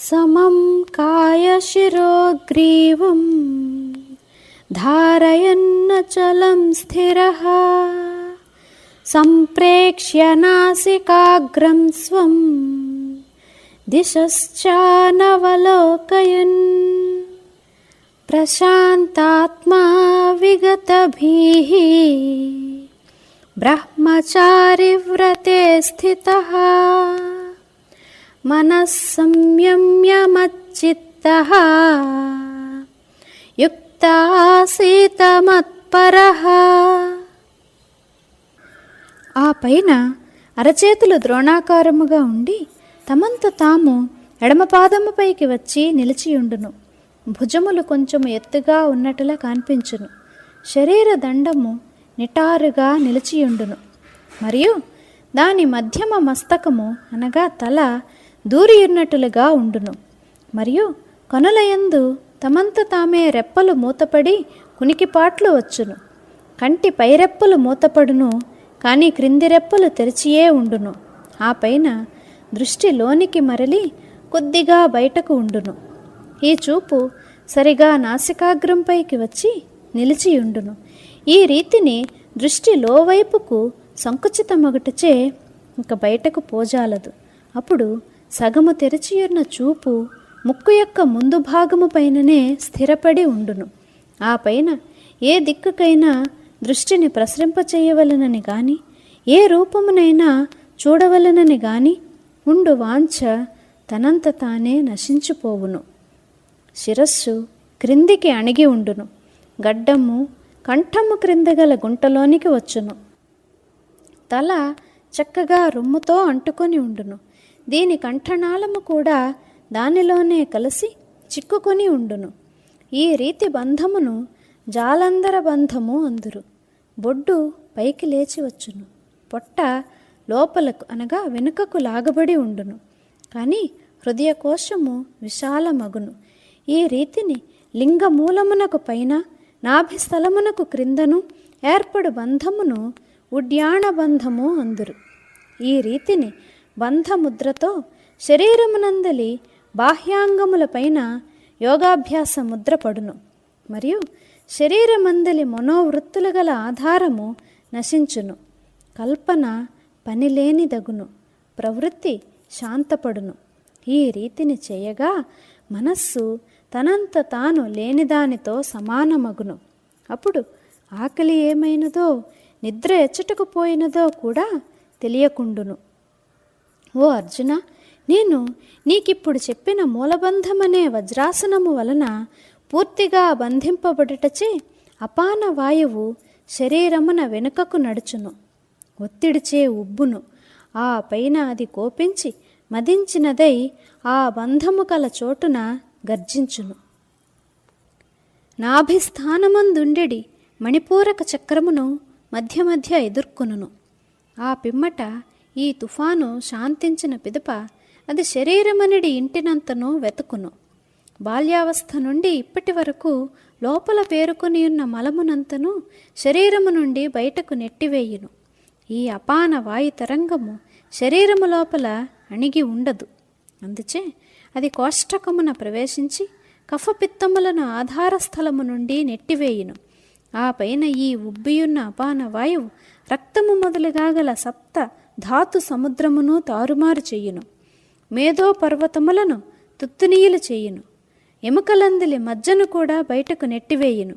समं कायशिरोग्रीवं धारयन्नचलं स्थिरः। सम्प्रेक्ष्य नासिकाग्रं स्वं दिशश्चानवलोकयन्। प्रशान्तात्मा विगतभिः ब्रह्मचारिव्रते स्थितः मनः संयम्य मच्चित्तः युक्तासीत మత్పరః ఆ పైన అరచేతులు ద్రోణాకారముగా ఉండి తమంత తాము ఎడమ పాదముపైకి వచ్చి నిలిచియుండును భుజములు కొంచెము ఎత్తుగా ఉన్నట్టులా కనిపించును శరీర దండము నిటారుగా నిలిచియుండును మరియు దాని మధ్యమ మస్తకము అనగా తల దూరియున్నట్లుగా ఉండును. మరియు కనులయందు తమంత తామే రెప్పలు మూతపడి కునికిపాట్లు వచ్చును. కంటి పైరెప్పలు మూతపడును కానీ క్రింది రెప్పలు తెరిచియే ఉండును. ఆ పైన దృష్టి లోనికి మరలి కొద్దిగా బయటకు ఉండును. ఈ చూపు సరిగా నాసికాగ్రంపైకి వచ్చి నిలిచి ఉండును. ఈ రీతిని దృష్టి లోవైపుకు సంకుచితమగుటచే ఇంక బయటకు పోజాలదు. అప్పుడు సగము తెరిచియున్న చూపు ముక్కు యొక్క ముందు భాగము పైననే స్థిరపడి ఉండును. ఆ పైన ఏ దిక్కుకైనా దృష్టిని ప్రసరింపచేయవలనని గాని ఏ రూపమునైనా చూడవలనని గాని ఉండు వాంఛ తనంత తానే నశించిపోవును. శిరస్సు క్రిందికి అణిగి ఉండును. గడ్డము కంఠము క్రింద గల గుంటలోనికి వచ్చును. తల చక్కగా రొమ్ముతో అంటుకొని ఉండును. దీని కంఠనాళము కూడా దానిలోనే కలిసి చిక్కుకొని ఉండును. ఈ రీతి బంధమును జాలందర బంధము అందురు. బొడ్డు పైకి లేచి వచ్చును. పొట్ట లోపలకు అనగా వెనుకకు లాగబడి ఉండును. కానీ హృదయకోశము విశాలమగును. ఈ రీతిని లింగమూలమునకు పైన నాభిస్థలమునకు క్రిందను ఏర్పడు బంధమును ఉడ్యాణ బంధము అందురు. ఈ రీతిని బంధముద్రతో శరీరమునందలి బాహ్యాంగములపైన యోగాభ్యాస ముద్ర పడును మరియు శరీరమందలి మనోవృత్తుల గల ఆధారము నశించును. కల్పన పనిలేనిదగును. ప్రవృత్తి శాంతపడును. ఈ రీతిని చేయగా మనస్సు తనంత తాను లేనిదానితో సమానమగును. అప్పుడు ఆకలి ఏమైనదో నిద్ర ఎచ్చటకు పోయినదో కూడా తెలియకుండును. ఓ అర్జున నేను నీకిప్పుడు చెప్పిన మూలబంధమనే వజ్రాసనము వలన పూర్తిగా బంధింపబడుటచే అపాన వాయువు శరీరమున వెనుకకు నడుచును. ఒత్తిడిచే ఉబ్బును. ఆ పైన అది కోపించి మదించినదై ఆ బంధము కల చోటున గర్జించును. నాభిస్థానమందుండెడి మణిపూరక చక్రమును మధ్య మధ్య ఎదుర్కొనును. ఆ పిమ్మట ఈ తుఫాను శాంతించిన పిదప అది శరీరమనిడి ఇంటినంతను వెతుకును. బాల్యావస్థ నుండి ఇప్పటి వరకు లోపల పేరుకొని ఉన్న మలమునంతను శరీరము నుండి బయటకు నెట్టివేయును. ఈ అపాన వాయు తరంగము శరీరము లోపల అణిగి ఉండదు. అందుచే అది కోష్టకమున ప్రవేశించి కఫపిత్తములను ఆధార స్థలము నుండి నెట్టివేయును. ఆ పైన ఈ ఉబ్బియున్న అపాన వాయువు రక్తము మొదలుగా గల సప్త ధాతు సముద్రమును తారుమారు చెయ్యును మేధో పర్వతములను తుత్తునీయులు చేయును. ఎముకలందిలి మజ్జను కూడా బయటకు నెట్టివేయును.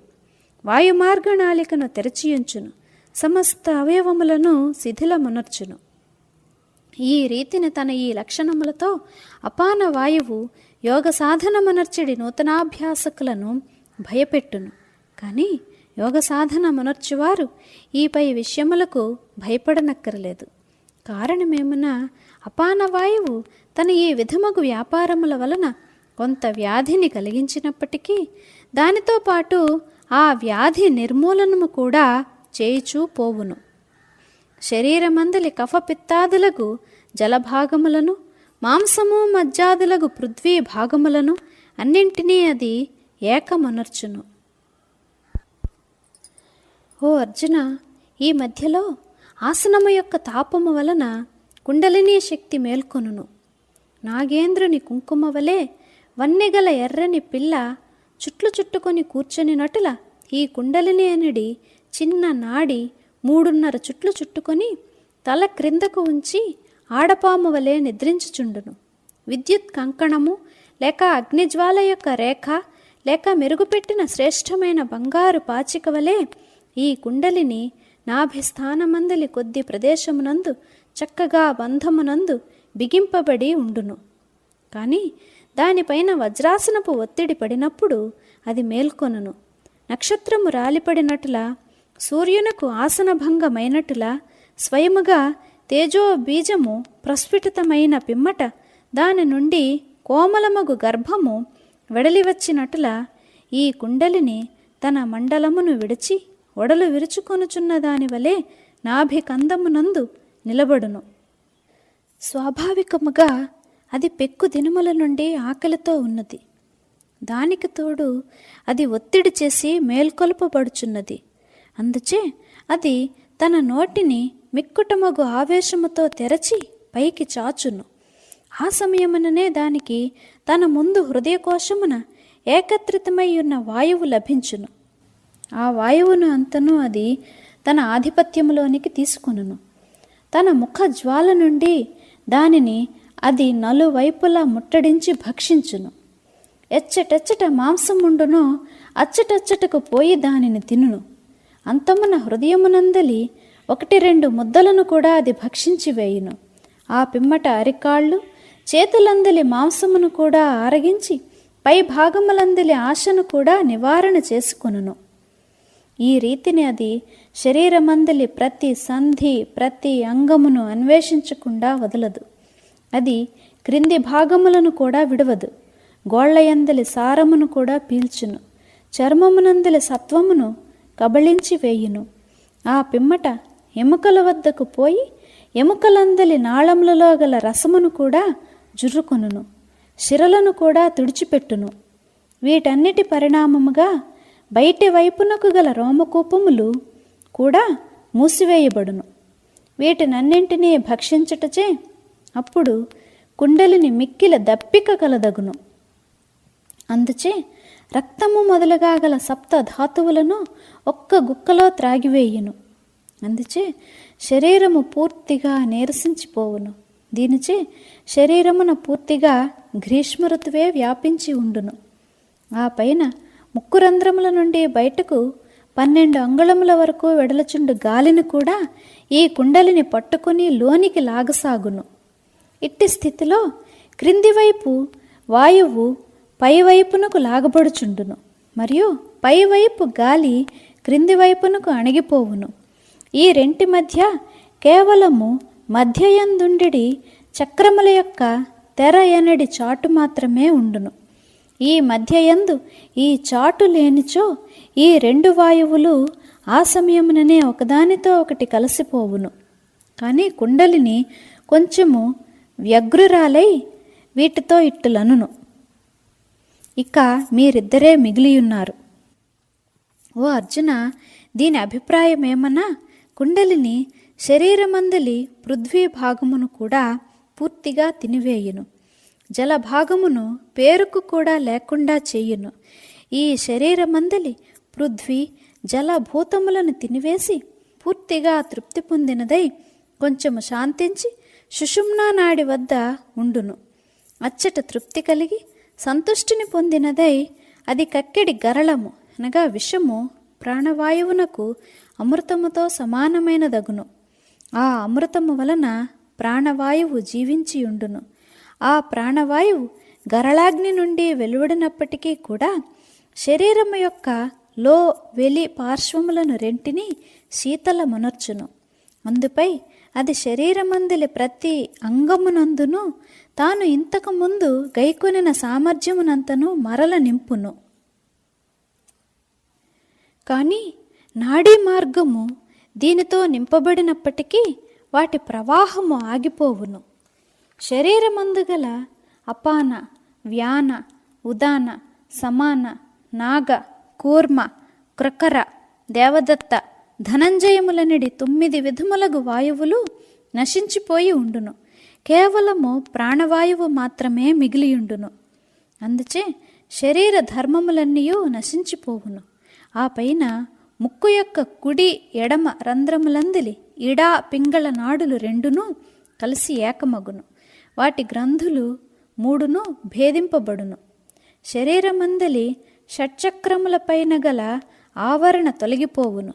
వాయుమార్గణాళికను తెరచియుంచును. సమస్త అవయవములను శిథిలమునర్చును. ఈ రీతిని తన ఈ లక్షణములతో అపాన వాయువు యోగ సాధనమునర్చడి నూతనాభ్యాసకులను భయపెట్టును. కానీ యోగ సాధనమునర్చువారు ఈ పై విషయములకు భయపడనక్కరలేదు. కారణమేమన్నా అపాన వాయువు తన ఈ విధముగు వ్యాపారముల వలన కొంత వ్యాధిని కలిగించినప్పటికీ దానితో పాటు ఆ వ్యాధి నిర్మూలనము కూడా చేయిచూ పోవును. శరీరమందలి కఫపిత్తాదులకు జలభాగములను మాంసము మజ్జాదులకు పృథ్వీ భాగములను అన్నింటినీ అది ఏకమనర్చును. ఓ అర్జున ఈ మధ్యలో ఆసనము యొక్క తాపము వలన కుండలినీ శక్తి మేల్కొనును. నాగేంద్రుని కుంకుమ వలె వన్నెగల ఎర్రని పిల్ల చుట్లు చుట్టుకొని కూర్చొని నటుల ఈ కుండలిని అనుడి చిన్న నాడి మూడున్నర చుట్లు చుట్టుకొని తల క్రిందకు ఉంచి ఆడపాము వలె నిద్రించుచుండును. విద్యుత్ కంకణము లేక అగ్నిజ్వాల యొక్క రేఖ లేక మెరుగుపెట్టిన శ్రేష్టమైన బంగారు పాచిక వలె ఈ కుండలిని నాభిస్థానమందలి కొద్ది ప్రదేశమునందు చక్కగా బంధమునందు బిగింపబడి ఉండును. కానీ దానిపైన వజ్రాసనపు ఒత్తిడి పడినప్పుడు అది మేల్కొనును. నక్షత్రము రాలిపడినట్లా సూర్యునకు ఆసనభంగమైనట్లా స్వయముగా తేజో బీజము ప్రస్ఫుటితమైన పిమ్మట దాని నుండి కోమలమగు గర్భము వెడలివచ్చినట్లా ఈ కుండలిని తన మండలమును విడిచి ఒడలు విరుచుకొనుచున్న దాని వలె నాభి కందమునందు నిలబడును స్వాభావికముగా అది పెక్కు దినుమల నుండి ఆకలితో ఉన్నది దానికి తోడు అది ఒత్తిడి చేసి మేల్కొల్పబడుచున్నది అందుచే అది తన నోటిని మిక్కుటమగు ఆవేశముతో తెరచి పైకి చాచును ఆ సమయముననే దానికి తన ముందు హృదయకోశమున ఏకత్రితమై ఉన్న వాయువు లభించును ఆ వాయువును అంతను అది తన ఆధిపత్యములోనికి తీసుకొనును. తన ముఖ జ్వాల నుండి దానిని అది నలువైపులా ముట్టడించి భక్షించును. ఎచ్చటెచ్చట మాంసముండును అచ్చటచ్చటకు పోయి దానిని తినును. అంతమున హృదయమునందలి ఒకటి రెండు ముద్దలను కూడా అది భక్షించి వేయును. ఆ పిమ్మట అరికాళ్ళు చేతులందలి మాంసమును కూడా ఆరగించి పై భాగములందలి ఆశను కూడా నివారణ చేసుకొనును. ఈ రీతిని అది శరీరమందలి ప్రతి సంధి ప్రతి అంగమును అన్వేషించకుండా వదలదు. అది క్రింది భాగములను కూడా విడవదు. గోళ్ళయందలి సారమును కూడా పీల్చును. చర్మమునందలి సత్వమును కబళించి వేయును. ఆ పిమ్మట ఎముకల వద్దకు పోయి ఎముకలందలి నాళములలో గల రసమును కూడా జుర్రుకొనును. శిరలను కూడా తుడిచిపెట్టును. వీటన్నిటి పరిణామముగా బయటి వైపునకు గల రోమకూపములు కూడా మూసివేయబడును. వీటినన్నింటినీ భక్షించుటచే అప్పుడు కుండలిని మిక్కిల దప్పిక కలదగును. అందుచే రక్తము మొదలుగా గల సప్త ధాతువులను ఒక్క గుక్కలో త్రాగివేయును. అందుచే శరీరము పూర్తిగా నీరసించిపోవును. దీనిచే శరీరమున పూర్తిగా గ్రీష్మ ఋతువే వ్యాపించి ఉండును. ఆ పైన ముక్కు రంధ్రముల నుండి బయటకు పన్నెండు అంగుళముల వరకు వెడలచుండు గాలిని కూడా ఈ కుండలిని పట్టుకుని లోనికి లాగసాగును. ఇట్టి స్థితిలో క్రింది వైపు వాయువు పైవైపునకు లాగబడుచుండును. మరియు పైవైపు గాలి క్రింది వైపునకు అణిగిపోవును. ఈ రెంటి మధ్య కేవలము మధ్యయందుండి చక్రముల యొక్క తెర ఎనడి చాటు మాత్రమే ఉండును. ఈ మధ్యయందు ఈ చాటు లేనిచో ఈ రెండు వాయువులు ఆ సమయముననే ఒకదానితో ఒకటి కలిసిపోవును. కానీ కుండలిని కొంచెము వ్యగ్రురాలై వీటితో ఇట్టులనును. ఇక మీరిద్దరే మిగిలియున్నారు. ఓ అర్జున దీని అభిప్రాయం ఏమన్నా కుండలిని శరీరమందలి పృథ్వీ భాగమును కూడా పూర్తిగా తినివేయును. జలభాగమును పేరుకు కూడా లేకుండా చేయును. ఈ శరీరమందలి పృథ్వీ జలభూతములను తినివేసి పూర్తిగా తృప్తి పొందినదై కొంచెము శాంతించి సుషుమ్నా నాడి వద్ద ఉండును. అచ్చట తృప్తి కలిగి సంతుష్టిని పొందినదై అది కక్కెడి గరళము అనగా విషము ప్రాణవాయువునకు అమృతముతో సమానమైనదగును. ఆ అమృతము వలన ప్రాణవాయువు జీవించి ఉండును ఆ ప్రాణవాయువు గరళాగ్ని నుండి వెలువడినప్పటికీ కూడా శరీరము యొక్క లో వెలి పార్శ్వములను రెంటిని శీతలమునర్చును. అందుపై అది శరీరమందలి ప్రతి అంగమునందును తాను ఇంతకు ముందు గైకొనిన సామర్థ్యమునంతను మరల నింపును. కానీ నాడీ మార్గము దీనితో నింపబడినప్పటికీ వాటి ప్రవాహము ఆగిపోవును. శరీరమందు గల అపాన వ్యాన ఉదాన సమాన నాగ కూర్మ క్రకర దేవదత్త ధనంజయములనిడి తొమ్మిది విధములగు వాయువులు నశించిపోయి ఉండును. కేవలము ప్రాణవాయువు మాత్రమే మిగిలియుండును. అందుచే శరీర ధర్మములన్నీ నశించిపోవును. ఆ పైన ముక్కు యొక్క కుడి ఎడమ రంధ్రములందిలి ఇడా పింగళ నాడులు రెండును కలిసి ఏకమగును. వాటి గ్రంథులు మూడును భేదింపబడును. శరీరమందలి షట్చక్రములపైన గల ఆవరణ తొలగిపోవును.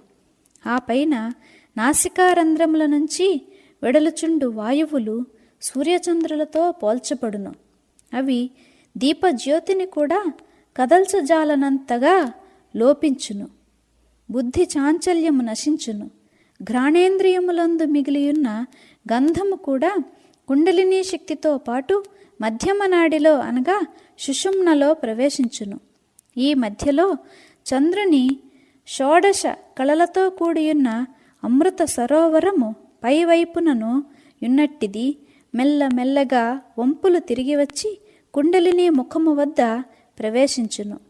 ఆ పైన నాసికారంధ్రముల నుంచి వెడలుచుండు వాయువులు సూర్యచంద్రులతో పోల్చబడును. అవి దీపజ్యోతిని కూడా కదల్చజాలనంతగా లోపించును. బుద్ధి చాంచల్యము నశించును. ఘ్రాణేంద్రియములందు మిగిలియున్న గంధము కూడా కుండలినీ శక్తితో పాటు మధ్యమ నాడిలో అనగా సుషుమ్నలో ప్రవేశించును. ఈ మధ్యలో చంద్రుని షోడశ కళలతో కూడియున్న అమృత సరోవరము పైవైపునను యున్నట్టిది. మెల్లమెల్లగా వంపులు తిరిగి వచ్చి కుండలిని ముఖము వద్ద ప్రవేశించును.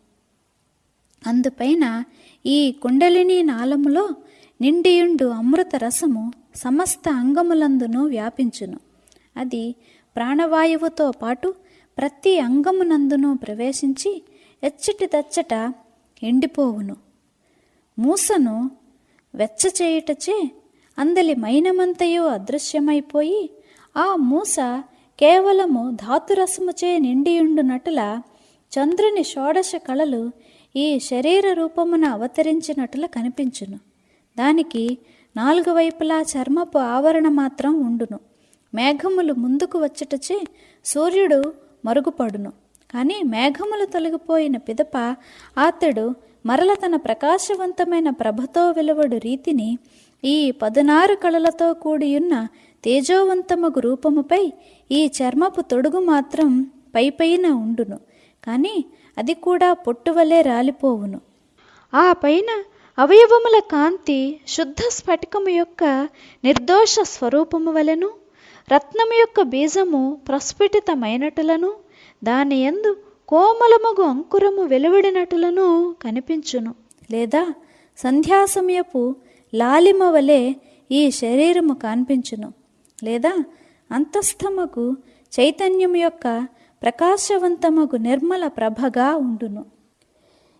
అందుపైన ఈ కుండలిని నాళములో నిండియుండు అమృత రసము సమస్త అంగములందును వ్యాపించును. అది ప్రాణవాయువుతో పాటు ప్రతి అంగమునందును ప్రవేశించి ఎచ్చటి దచ్చట ఎండిపోవును. మూసను వెచ్చచేయుటచే అందలి మైనమంతయు అదృశ్యమైపోయి ఆ మూస కేవలము ధాతురసముచే నిండియుండునటుల చంద్రుని షోడశ కళలు ఈ శరీర రూపమున అవతరించినట్ల కనిపించును. దానికి నాలుగు వైపులా చర్మపు ఆవరణ మాత్రం ఉండును. మేఘములు ముందుకు వచ్చుటచే సూర్యుడు మరుగుపడును. కానీ మేఘములు తొలగిపోయిన పిదప అతడు మరల తన ప్రకాశవంతమైన ప్రభతో వెలువడు రీతిని ఈ పదునారు కళలతో కూడియున్న తేజోవంతమగు రూపముపై ఈ చర్మపు తొడుగు మాత్రం పైపైన ఉండును. కానీ అది కూడా పొట్టువలే రాలిపోవును. ఆ పైన అవయవముల కాంతి శుద్ధ స్ఫటికము యొక్క నిర్దోష స్వరూపము వలెను రత్నము యొక్క బీజము ప్రస్ఫుటితమైనటులను దాని యందు కోమలమగు అంకురము వెలువడినటులను కనిపించును. లేదా సంధ్యా సమయపు లాలిమ వలె ఈ శరీరము కనిపించును. లేదా అంతస్థమగు చైతన్యం యొక్క ప్రకాశవంతమగు నిర్మల ప్రభగా ఉండును.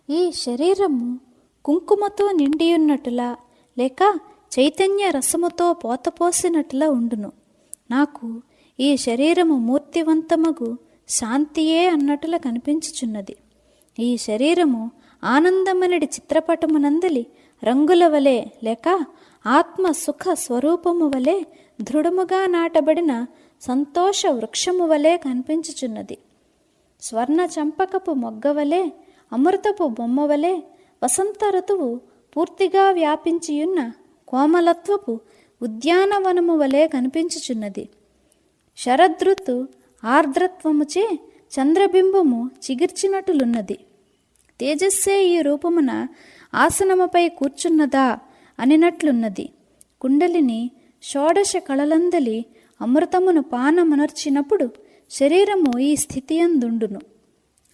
ఈ శరీరము కుంకుమతో నిండియున్నట్టులా లేక చైతన్య రసముతో పోతపోసినట్లా ఉండును. నాకు ఈ శరీరము మూర్తివంతమగు శాంతియే అన్నట్టులా కనిపించుచున్నది. ఈ శరీరము ఆనందమనడి చిత్రపటమునందలి రంగుల వలె లేక ఆత్మ సుఖ స్వరూపము వలె దృఢముగా నాటబడిన సంతోష వృక్షము వలె కనిపించుచున్నది. స్వర్ణ చంపకపు మొగ్గ వలె అమృతపు బొమ్మ వలె వసంత ఋతువు పూర్తిగా వ్యాపించియున్న కోమలత్వపు ఉద్యానవనము వలె కనిపించుచున్నది. శరదృతు ఆర్ద్రత్వముచే చంద్రబింబము చిగిర్చినట్లున్నది. తేజస్సే ఈ రూపమున ఆసనముపై కూర్చున్నదా అనినట్లున్నది. కుండలిని షోడశ కళలందలి అమృతమును పానమునర్చినప్పుడు శరీరము ఈ స్థితియందుండును.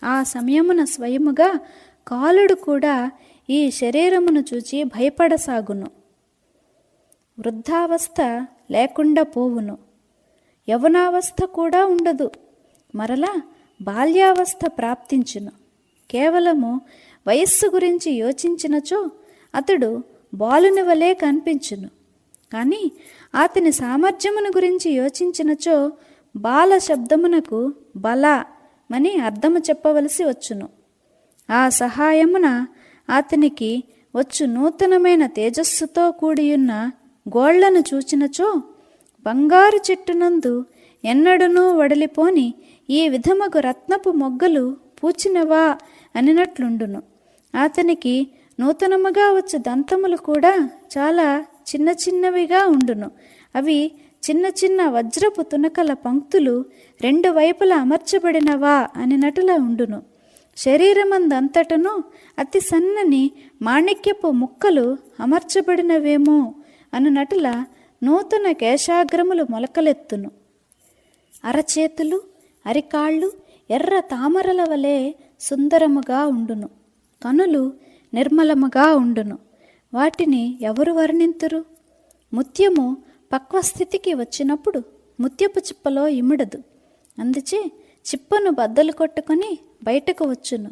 ఆ సమయమున స్వయముగా కాలుడు కూడా ఈ శరీరమును చూచి భయపడసాగును. వృద్ధావస్థ లేకుండా పోవును. యవనావస్థ కూడా ఉండదు. మరలా బాల్యావస్థ ప్రాప్తించును. కేవలము వయస్సు గురించి యోచించినచో అతడు బాలుని వలె కనిపించును. కానీ అతని సామర్థ్యమును గురించి యోచించినచో బాల శబ్దమునకు బల అని అర్థము చెప్పవలసి వచ్చును. ఆ సహాయమున అతనికి వచ్చు నూతనమైన తేజస్సుతో కూడియున్న గోళ్ళను చూచినచో బంగారు చెట్టునందు ఎన్నడనూ వడలిపోని ఈ విధమగు రత్నపు మొగ్గలు పూచినవా అనినట్లుండును. అతనికి నూతనముగా వచ్చే దంతములు కూడా చాలా చిన్న చిన్నవిగా ఉండును. అవి చిన్న చిన్న వజ్రపు తునకల పంక్తులు రెండు వైపులా అమర్చబడినవా అనినటులా ఉండును. శరీరమందంతటను అతి సన్నని మాణిక్యపు ముక్కలు అమర్చబడినవేమో అనునటుల నూతన కేశాగ్రములు మొలకలెత్తును. అరచేతులు అరికాళ్ళు ఎర్ర తామరల వలె సుందరముగా ఉండును. కనులు నిర్మలముగా ఉండును. వాటిని ఎవరు వర్ణింతురు? ముత్యము పక్వస్థితికి వచ్చినప్పుడు ముత్యపు చిప్పలో ఇమిడదు. అందుచే చిప్పను బద్దలు కొట్టుకొని బయటకు వచ్చును.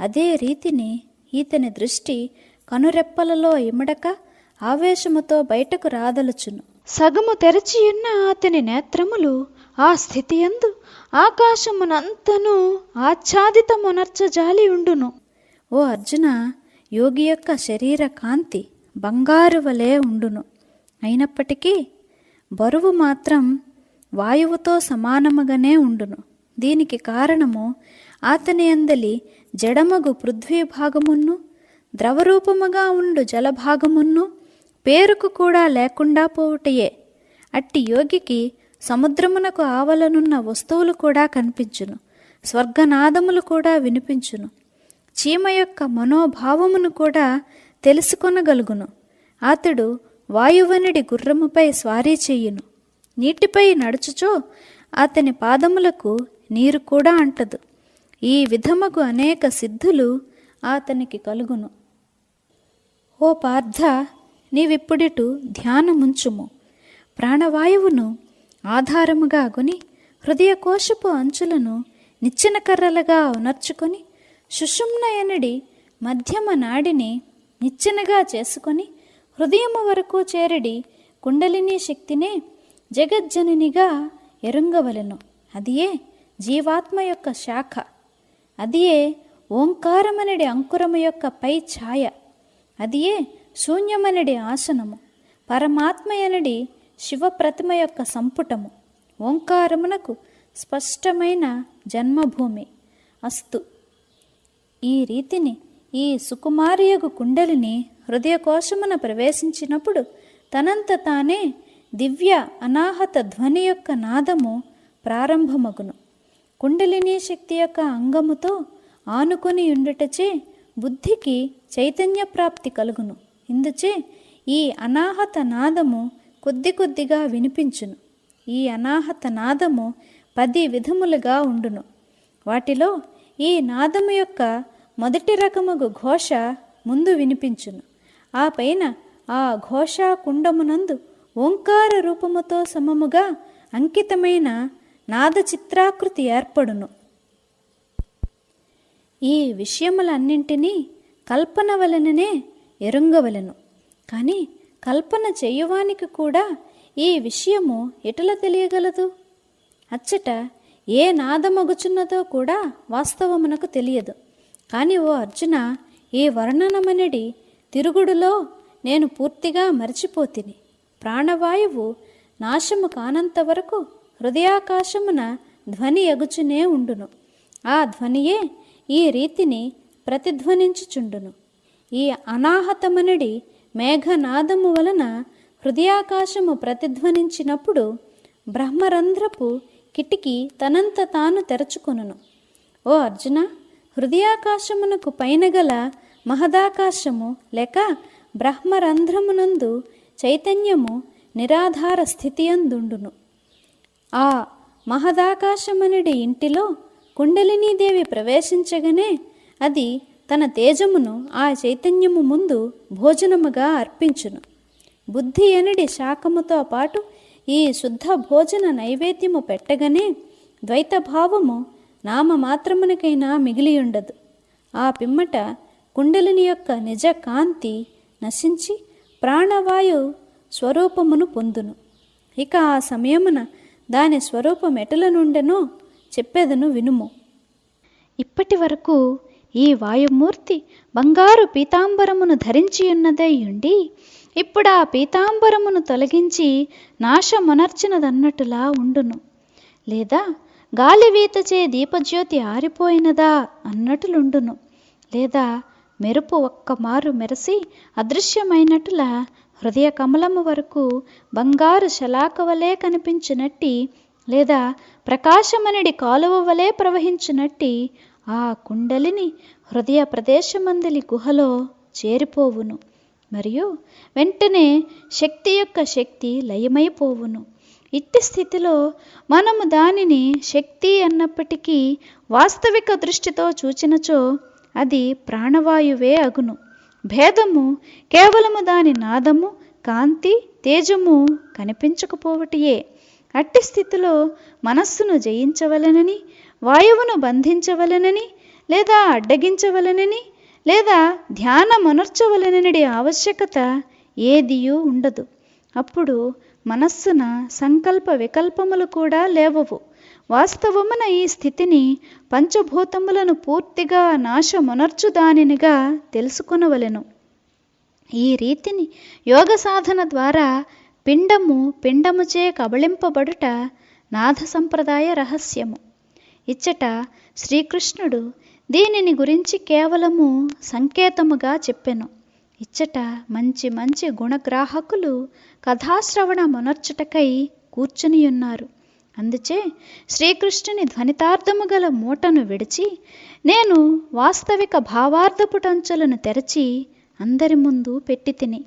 అదే రీతిని ఈతని దృష్టి కనురెప్పలలో ఇమడక ఆవేశముతో బయటకు రాదలుచును. సగము తెరచియున్న అతని నేత్రములు ఆ స్థితి యందు ఆకాశమునంతను ఆచ్ఛాదితమునర్చజాలి ఉండును. ఓ అర్జున యోగి యొక్క శరీర కాంతి బంగారు వలె ఉండును. అయినప్పటికీ బరువు మాత్రం వాయువుతో సమానముగానే ఉండును. దీనికి కారణము అతని అందలి జడమగు పృథ్వీ భాగమును ద్రవరూపముగా ఉండు జలభాగమును పేరుకు కూడా లేకుండా పోవుటయే. అట్టి యోగికి సముద్రమునకు ఆవలనున్న వస్తువులు కూడా కనిపించును. స్వర్గనాదములు కూడా వినిపించును. చీమ యొక్క మనోభావమును కూడా తెలుసుకొనగలుగును. అతడు వాయువనుడి గుర్రముపై స్వారీ చేయును. నీటిపై నడుచుచో అతని పాదములకు నీరు కూడా అంటదు. ఈ విధముకు అనేక సిద్ధులు అతనికి కలుగును. ఓ పార్థ నీవిప్పుడిటు ధ్యానముంచుము. ప్రాణవాయువును ఆధారముగా కొని హృదయకోశపు అంచులను నిచ్చెన కర్రలుగా ఉనర్చుకొని సుషుమ్నయనుడి మధ్యమ నాడిని నిచ్చెనగా చేసుకొని హృదయము వరకు చేరడి కుండలిని శక్తినే జగజ్జననిగా ఎరుంగవలను. అదియే జీవాత్మ యొక్క శాఖ. అదియే ఓంకారమనడి అంకురము యొక్క పై ఛాయ. అదియే శూన్యమనడి ఆసనము పరమాత్మయనడి శివప్రతిమ యొక్క సంపుటము ఓంకారమునకు స్పష్టమైన జన్మభూమి అస్తు. ఈ రీతిని ఈ సుకుమారియగు కుండలిని హృదయకోశమున ప్రవేశించినప్పుడు తనంత తానే దివ్య అనాహత ధ్వని యొక్క నాదము ప్రారంభమగును. కుండలిని శక్తి యొక్క అంగముతో ఆనుకొని ఉండుటచే బుద్ధికి చైతన్య ప్రాప్తి కలుగును. ఇందుచే ఈ అనాహత నాదము కొద్ది కొద్దిగా వినిపించును. ఈ అనాహత నాదము పది విధములుగా ఉండును. వాటిలో ఈ నాదము యొక్క మొదటి రకముగు ఘోష ముందు వినిపించును. ఆ పైన ఆ ఘోష కుండమునందు ఓంకార రూపముతో సమముగా అంకితమైన నాద చిత్రాకృతి ఏర్పడును. ఈ విషయములన్నింటినీ కల్పన వలననే ఎరుంగవలెను. కానీ కల్పన చేయువానికి కూడా ఈ విషయము ఎటుల తెలియగలదు? అచ్చట ఏ నాదమగుచున్నదో కూడా వాస్తవమునకు తెలియదు. కానీ ఓ అర్జున ఈ వర్ణనమనడి తిరుగుడులో నేను పూర్తిగా మరచిపోతిని. ప్రాణవాయువు నాశము కానంత వరకు హృదయాకాశమున ధ్వని ఎగుచునే ఉండును. ఆ ధ్వనియే ఈ రీతిని ప్రతిధ్వనించుచుండును. ఈ అనాహతమనడి మేఘనాదము వలన హృదయాకాశము ప్రతిధ్వనించినప్పుడు బ్రహ్మరంధ్రపు కిటికీ తనంత తాను తెరచుకొనును. ఓ అర్జున హృదయాకాశమునకు పైన గల మహదాకాశము లేక బ్రహ్మరంధ్రమునందు చైతన్యము నిరాధార స్థితి అందుండును ఆ మహదాకాశమనుడి ఇంటిలో కుండలినీదేవి ప్రవేశించగానే అది తన తేజమును ఆ చైతన్యము ముందు భోజనముగా అర్పించును. బుద్ధి ఎనడి శాఖముతో పాటు ఈ శుద్ధ భోజన నైవేద్యము పెట్టగానే ద్వైతభావము నామ మాత్రమునకైనా మిగిలియుండదు. ఆ పిమ్మట కుండలిని యొక్క నిజ కాంతి నశించి ప్రాణవాయు స్వరూపమును పొందును. ఇక ఆ సమయమున దాని స్వరూపం ఎటుల నుండెనో చెప్పేదను వినుము. ఇప్పటి వరకు ఈ వాయుమూర్తి బంగారు పీతాంబరమును ధరించి ఉన్నదై ఉండి ఇప్పుడు ఆ పీతాంబరమును తొలగించి నాశమునర్చినదన్నట్టులా ఉండును. లేదా గాలివీతచే దీపజ్యోతి ఆరిపోయినదా అన్నట్లుండును. లేదా మెరుపు ఒక్క మారు మెరసి అదృశ్యమైనట్లా హృదయ కమలము వరకు బంగారు శలాకవలే కనిపించినట్టి లేదా ప్రకాశమనిడి కాలువ వలె ప్రవహించినట్టి ఆ కుండలిని హృదయ ప్రదేశమందలి గుహలో చేరిపోవును. మరియు వెంటనే శక్తి యొక్క శక్తి లయమైపోవును. ఇట్టి స్థితిలో మనము దానిని శక్తి అన్నప్పటికీ వాస్తవిక దృష్టితో చూచినచో అది ప్రాణవాయువే అగును. భేదము కేవలము దాని నాదము కాంతి తేజము కనిపించకపోవటియే. అట్టి స్థితిలో మనస్సును జయించవలెనని వాయువును బంధించవలెనని లేదా అడ్డగించవలెనని లేదా ధ్యానమనర్చవలెనడి ఆవశ్యకత ఏదియూ ఉండదు. అప్పుడు మనస్సున సంకల్ప వికల్పములు కూడా లేవవు. వాస్తవమున ఈ స్థితిని పంచభూతములను పూర్తిగా నాశమునర్చు దానినిగా తెలుసుకొనవలెను. ఈ రీతిని యోగ సాధన ద్వారా పిండము పిండముచే కబళింపబడుట నాథ సంప్రదాయ రహస్యము. ఇచ్చట శ్రీకృష్ణుడు దీనిని గురించి కేవలము సంకేతముగా చెప్పెను. ఇచ్చట మంచి మంచి గుణగ్రాహకులు కథాశ్రవణ మునర్చుటకై కూర్చునియున్నారు అందుచే శ్రీకృష్ణుని ధ్వనితార్థము గల మూటను విడిచి నేను వాస్తవిక భావార్థపుటంచులను తెరచి అందరి ముందు పెట్టి తిని